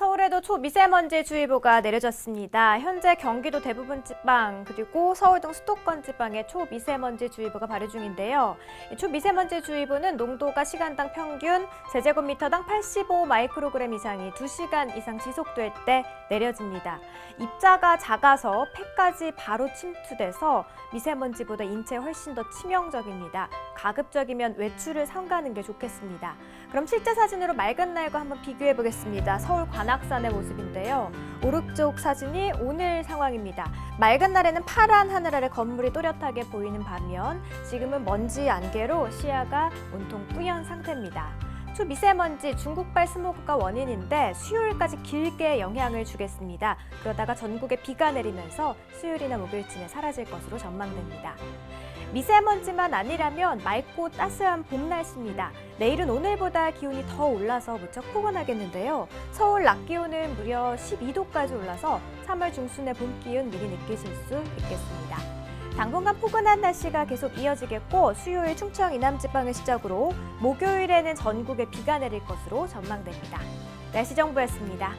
서울에도 초미세먼지 주의보가 내려졌습니다. 현재 경기도 대부분 지방 그리고 서울 등 수도권 지방에 초미세먼지 주의보가 발효 중인데요. 이 초미세먼지 주의보는 농도가 시간당 평균 제제곱미터당 85 마이크로그램 이상이 2시간 이상 지속될 때 내려집니다. 입자가 작아서 폐까지 바로 침투돼서 미세먼지보다 인체에 훨씬 더 치명적입니다. 가급적이면 외출을 삼가는 게 좋겠습니다. 그럼 실제 사진으로 맑은 날과 한번 비교해 보겠습니다. 서울 관악산의 모습인데요. 오른쪽 사진이 오늘 상황입니다. 맑은 날에는 파란 하늘 아래 건물이 또렷하게 보이는 반면 지금은 먼지 안개로 시야가 온통 뿌연 상태입니다. 초미세먼지 중국발 스모그가 원인인데 수요일까지 길게 영향을 주겠습니다. 그러다가 전국에 비가 내리면서 수요일이나 목요일쯤에 사라질 것으로 전망됩니다. 미세먼지만 아니라면 맑고 따스한 봄 날씨입니다. 내일은 오늘보다 기온이 더 올라서 무척 포근하겠는데요. 서울 낮 기온은 무려 12도까지 올라서 3월 중순의 봄 기운 미리 느끼실 수 있겠습니다. 당분간 포근한 날씨가 계속 이어지겠고 수요일 충청 이남 지방을 시작으로 목요일에는 전국에 비가 내릴 것으로 전망됩니다. 날씨 정보였습니다.